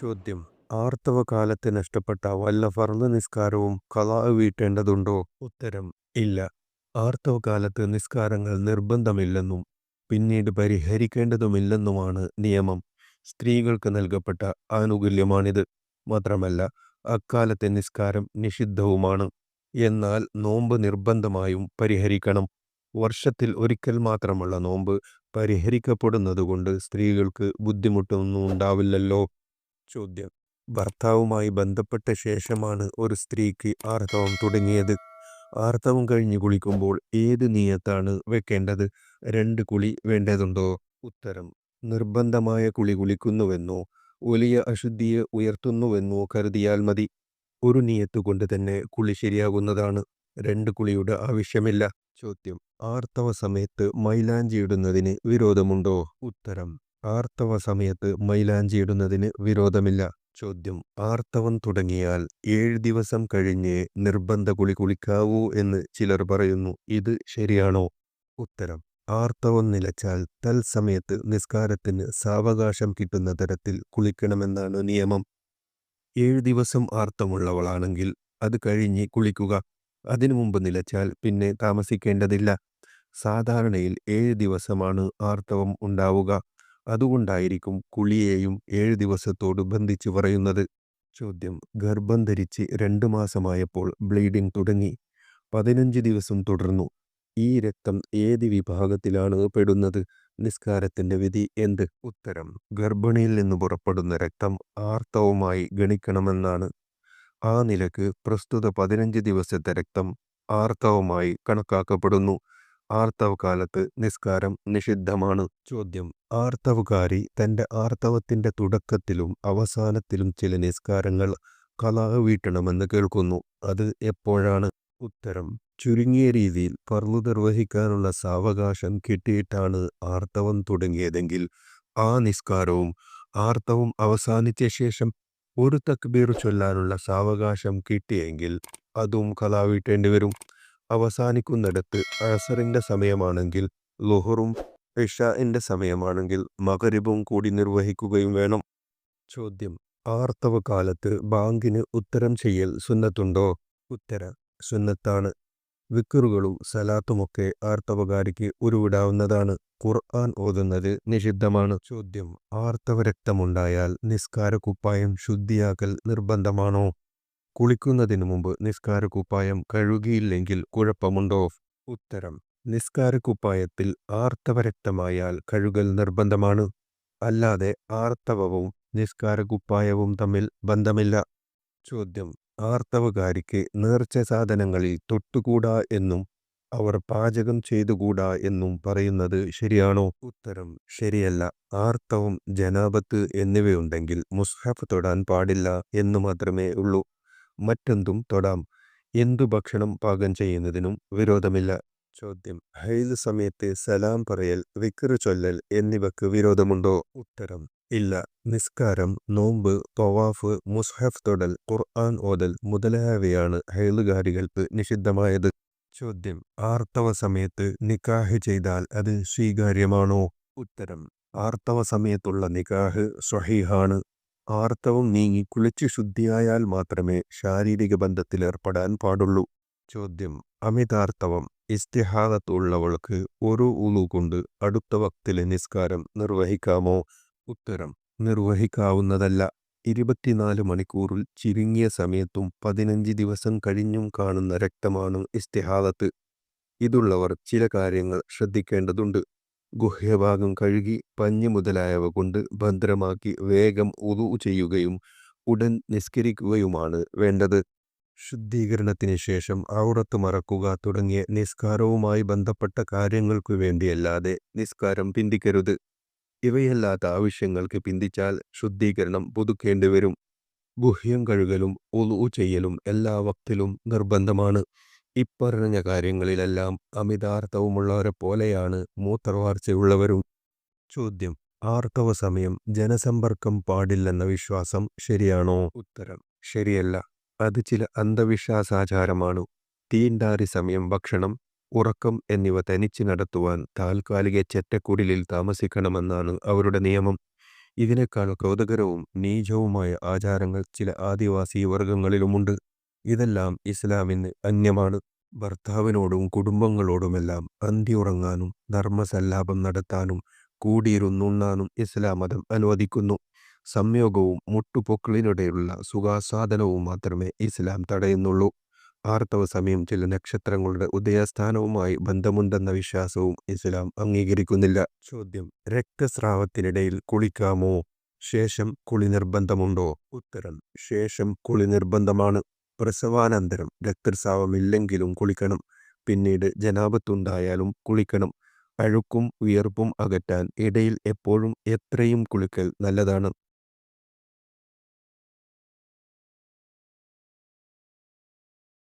ചോദ്യം. ആർത്തവകാലത്ത് നഷ്ടപ്പെട്ട വല്ല ഫർദ് നിസ്കാരവും കലാ വീട്ടേണ്ടതുണ്ടോ? ഉത്തരം ഇല്ല. ആർത്തവകാലത്ത് നിസ്കാരങ്ങൾ നിർബന്ധമില്ലെന്നും പിന്നീട് പരിഹരിക്കേണ്ടതുമില്ലെന്നുമാണ് നിയമം. സ്ത്രീകൾക്ക് നൽകപ്പെട്ട ആനുകൂല്യമാണിത്. മാത്രമല്ല അക്കാലത്തെ നിസ്കാരം നിഷിദ്ധവുമാണ്. എന്നാൽ നോമ്പ് നിർബന്ധമായും പരിഹരിക്കണം. വർഷത്തിൽ ഒരിക്കൽ മാത്രമുള്ള നോമ്പ് പരിഹരിക്കപ്പെടുന്നതുകൊണ്ട് സ്ത്രീകൾക്ക് ബുദ്ധിമുട്ടൊന്നും ഉണ്ടാവില്ലല്ലോ ചോദ്യം. ഭർത്താവുമായി ബന്ധപ്പെട്ട ശേഷമാണ് ഒരു സ്ത്രീക്ക് ആർത്തവം തുടങ്ങിയത്. ആർത്തവം കഴിഞ്ഞ് കുളിക്കുമ്പോൾ ഏത് നീയത്താണ് വെക്കേണ്ടത്? രണ്ട് കുളി വേണ്ടതുണ്ടോ? ഉത്തരം. നിർബന്ധമായ കുളി കുളിക്കുന്നുവെന്നോ വലിയ അശുദ്ധിയെ ഉയർത്തുന്നുവെന്നോ കരുതിയാൽ മതി. ഒരു നീയത്ത് കൊണ്ട് തന്നെ കുളി ശരിയാകുന്നതാണ്. രണ്ട് കുളിയുടെ ആവശ്യമില്ല. ചോദ്യം. ആർത്തവ സമയത്ത് മൈലാഞ്ചി ഇടുന്നതിന് വിരോധമുണ്ടോ? ഉത്തരം. ആർത്തവ സമയത്ത് മൈലാഞ്ചിയിടുന്നതിന് വിരോധമില്ല. ചോദ്യം ആർത്തവം തുടങ്ങിയാൽ ഏഴ് ദിവസം കഴിഞ്ഞേ നിർബന്ധ കുളി കുളിക്കാവൂ എന്ന് ചിലർ പറയുന്നു. ഇത് ശരിയാണോ? ഉത്തരം ആർത്തവം നിലച്ചാൽ തൽസമയത്ത് നിസ്കാരത്തിന് സാവകാശം കിട്ടുന്ന തരത്തിൽ കുളിക്കണമെന്നാണ് നിയമം. ഏഴ് ദിവസം ആർത്തമുള്ളവളാണെങ്കിൽ അത് കഴിഞ്ഞ് കുളിക്കുക. അതിനു മുമ്പ് നിലച്ചാൽ പിന്നെ താമസിക്കേണ്ടതില്ല. സാധാരണയിൽ ഏഴ് ദിവസമാണ് ആർത്തവം ഉണ്ടാവുക. അതുകൊണ്ടായിരിക്കും കുളിയെയും ഏഴ് ദിവസത്തോട് ബന്ധിച്ച് പറയുന്നത്. ചോദ്യം. ഗർഭം ധരിച്ച് രണ്ടു മാസമായപ്പോൾ ബ്ലീഡിംഗ് തുടങ്ങി. പതിനഞ്ച് ദിവസം തുടർന്നു. ഈ രക്തം ഏത് വിഭാഗത്തിലാണ് പെടുന്നത്? നിസ്കാരത്തിന്റെ വിധി എന്ത്? ഉത്തരം. ഗർഭിണിയിൽ നിന്ന് പുറപ്പെടുന്ന രക്തം ആർത്തവമായി ഗണിക്കണമെന്നാണ്. ആ നിലയ്ക്ക് പ്രസ്തുത പതിനഞ്ച് ദിവസത്തെ രക്തം ആർത്തവമായി കണക്കാക്കപ്പെടുന്നു. ആർത്തവകാലത്ത് നിസ്കാരം നിഷിദ്ധമാണ് ചോദ്യം. ആർത്തവകാരി തന്റെ ആർത്തവത്തിന്റെ തുടക്കത്തിലും അവസാനത്തിലും ചില നിസ്കാരങ്ങൾ കലാഹ വീട്ടണമെന്ന് കേൾക്കുന്നു. അത് എപ്പോഴാണ്? ഉത്തരം. ചുരുങ്ങിയ രീതിയിൽ പർവ നിർവഹിക്കാനുള്ള സാവകാശം കിട്ടിയിട്ടാണ് ആർത്തവം തുടങ്ങിയതെങ്കിൽ ആ നിസ്കാരവും ആർത്തവം അവസാനിച്ച ശേഷം ഒരു തക്ബീർ ചൊല്ലാനുള്ള സാവകാശം കിട്ടിയെങ്കിൽ അതും കലാവീട്ടേണ്ടി വരും അവസാനിക്കുന്നിടത്ത് അസറിന്റെ സമയമാണെങ്കിൽ ലുഹറും ഇഷാഇന്റെ സമയമാണെങ്കിൽ മകരിബും കൂടി നിർവഹിക്കുകയും വേണം. ചോദ്യം. ആർത്തവ കാലത്ത് ബാങ്കിന് ഉത്തരം ചെയ്യൽ സുന്നത്തുണ്ടോ? ഉത്തര. സുന്നത്താണ്. വിക്കറുകളും സലാത്തുമൊക്കെ ആർത്തവകാരിക്ക് ഉരുവിടാവുന്നതാണ്. ഖുർആൻ ഓതുന്നത് നിഷിദ്ധമാണ്. ചോദ്യം. ആർത്തവരക്തമുണ്ടായാൽ നിസ്കാര കുപ്പായം ശുദ്ധിയാക്കൽ നിർബന്ധമാണോ? കുളിക്കുന്നതിനു മുമ്പ് നിസ്കാര കുപ്പായം കഴുകിയില്ലെങ്കിൽ കുഴപ്പമുണ്ടോ? ഉത്തരം. നിസ്കാര കുപ്പായത്തിൽ ആർത്തവരക്തമായാൽ കഴുകൽ നിർബന്ധമാണ്. അല്ലാതെ ആർത്തവവും നിസ്കാര കുപ്പായവും തമ്മിൽ ബന്ധമില്ല. ചോദ്യം. ആർത്തവകാരിക്ക് നേർച്ച സാധനങ്ങളിൽ തൊട്ടുകൂടാ എന്നും അവർ പാചകം ചെയ്തുകൂടാ എന്നും പറയുന്നത് ശരിയാണോ? ഉത്തരം. ശരിയല്ല. ആർത്തവം ജനാപത്ത് എന്നിവയുണ്ടെങ്കിൽ മുസ്ഹഫ് തൊടാൻ പാടില്ല എന്നു മാത്രമേ ഉള്ളൂ. മറ്റെന്തും തൊടാം. എന്തു ഭക്ഷണം പാകം ചെയ്യുന്നതിനും വിരോധമില്ല. ചോദ്യം. ഹൈദ് സമയത്ത് സലാം പറയൽ വിക്കറ് ചൊല്ലൽ എന്നിവക്ക് വിരോധമുണ്ടോ? ഉത്തരം. ഇല്ല. നിസ്കാരം നോമ്പ് തൊവാഫ് മുസ്ഹഫ് തൊടൽ ഖുർആൻ ഓതൽ മുതലായവയാണ് ഹൈലുകാരികൾക്ക് നിഷിദ്ധമായത്. ചോദ്യം. ആർത്തവ സമയത്ത് നിക്കാഹ് ചെയ്താൽ അത് സ്വീകാര്യമാണോ? ഉത്തരം. ആർത്തവ സമയത്തുള്ള നിക്കാഹ് സ്വഹീഹാണ്. ആർത്തവം നീങ്ങി കുളിച്ച് ശുദ്ധിയായാൽ മാത്രമേ ശാരീരിക ബന്ധത്തിലേർപ്പെടാൻ പാടുള്ളൂ. ചോദ്യം. അമിതാർത്തവം. ഇസ്തിഹാദത്തുള്ളവൾക്ക് ഒരു ഉളു കൊണ്ട് അടുത്ത വക്തിലെ നിസ്കാരം നിർവഹിക്കാമോ? ഉത്തരം. നിർവഹിക്കാവുന്നതല്ല. ഇരുപത്തിനാല് മണിക്കൂറിൽ ചുരുങ്ങിയ സമയത്തും പതിനഞ്ച് ദിവസം കഴിഞ്ഞും കാണുന്ന രക്തമാണ് ഇസ്തിഹാദത്ത്. ഇതുള്ളവർ ചില കാര്യങ്ങൾ ശ്രദ്ധിക്കേണ്ടതുണ്ട്. ഗുഹ്യഭാഗം കഴുകി പഞ്ഞ് മുതലായവ കൊണ്ട് ഭദ്രമാക്കി വേഗം ഉതു ചെയ്യുകയും ഉടൻ നിസ്കരിക്കുകയുമാണ് വേണ്ടത്. ശുദ്ധീകരണത്തിന് ശേഷം ഔറത്ത് മറക്കുക തുടങ്ങിയ നിസ്കാരവുമായി ബന്ധപ്പെട്ട കാര്യങ്ങൾക്കു വേണ്ടിയല്ലാതെ നിസ്കാരം പിന്തിക്കരുത്. ഇവയല്ലാത്ത ആവശ്യങ്ങൾക്ക് പിന്തിച്ചാൽ ശുദ്ധീകരണം പുതുക്കേണ്ടി വരും ഗുഹ്യം കഴുകലും ഉളു ചെയ്യലും എല്ലാ വക്തിലും നിർബന്ധമാണ്. ഇപ്പറഞ്ഞ കാര്യങ്ങളിലെല്ലാം അമിതാർത്ഥവുമുള്ളവരെ പോലെയാണ് മൂത്രവാർച്ചയുള്ളവരും. ചോദ്യം ആർത്തവ സമയം ജനസമ്പർക്കം പാടില്ലെന്ന വിശ്വാസം ശരിയാണോ? ഉത്തരം ശരിയല്ല. അത് ചില അന്ധവിശ്വാസാചാരമാണ്. തീണ്ടാരി സമയം ഭക്ഷണം ഉറക്കം എന്നിവ തനിച്ച് നടത്തുവാൻ താൽക്കാലിക ചെറ്റക്കുടിലിൽ താമസിക്കണമെന്നാണ് അവരുടെ നിയമം. ഇതിനേക്കാൾ കൗതുകരവും നീചവുമായ ആചാരങ്ങൾ ചില ആദിവാസി വർഗങ്ങളിലുമുണ്ട്. ഇതെല്ലാം ഇസ്ലാമിന് അന്യമാണ്. ഭർത്താവിനോടും കുടുംബങ്ങളോടുമെല്ലാം അന്തിയുറങ്ങാനും ധർമ്മസല്ലാപം നടത്താനും കൂടിയിരുന്നുണ്ണാനും ഇസ്ലാം മതം അനുവദിക്കുന്നു. സംയോഗവും മുട്ടുപൊക്കിളിനിടെയുള്ള സുഖാസ്വാദനവും മാത്രമേ ഇസ്ലാം തടയുന്നുള്ളൂ. ആർത്തവ സമയം ചില നക്ഷത്രങ്ങളുടെ ഉദയസ്ഥാനവുമായി ബന്ധമുണ്ടെന്ന വിശ്വാസവും ഇസ്ലാം അംഗീകരിക്കുന്നില്ല. ചോദ്യം രക്തസ്രാവത്തിനിടയിൽ കുളിക്കാമോ? ശേഷം കുളി നിർബന്ധമുണ്ടോ ഉത്തരം ശേഷം കുളി നിർബന്ധമാണ് പ്രസവാനന്തരം രക്തസ്രാവമില്ലെങ്കിലും കുളിക്കണം. പിന്നീട് ജനാപത്തുണ്ടായാലും കുളിക്കണം. അഴുക്കും വിയർപ്പും അകറ്റാൻ ഇടയിൽ എപ്പോഴും എത്രയും കുളിക്കൽ നല്ലതാണ്.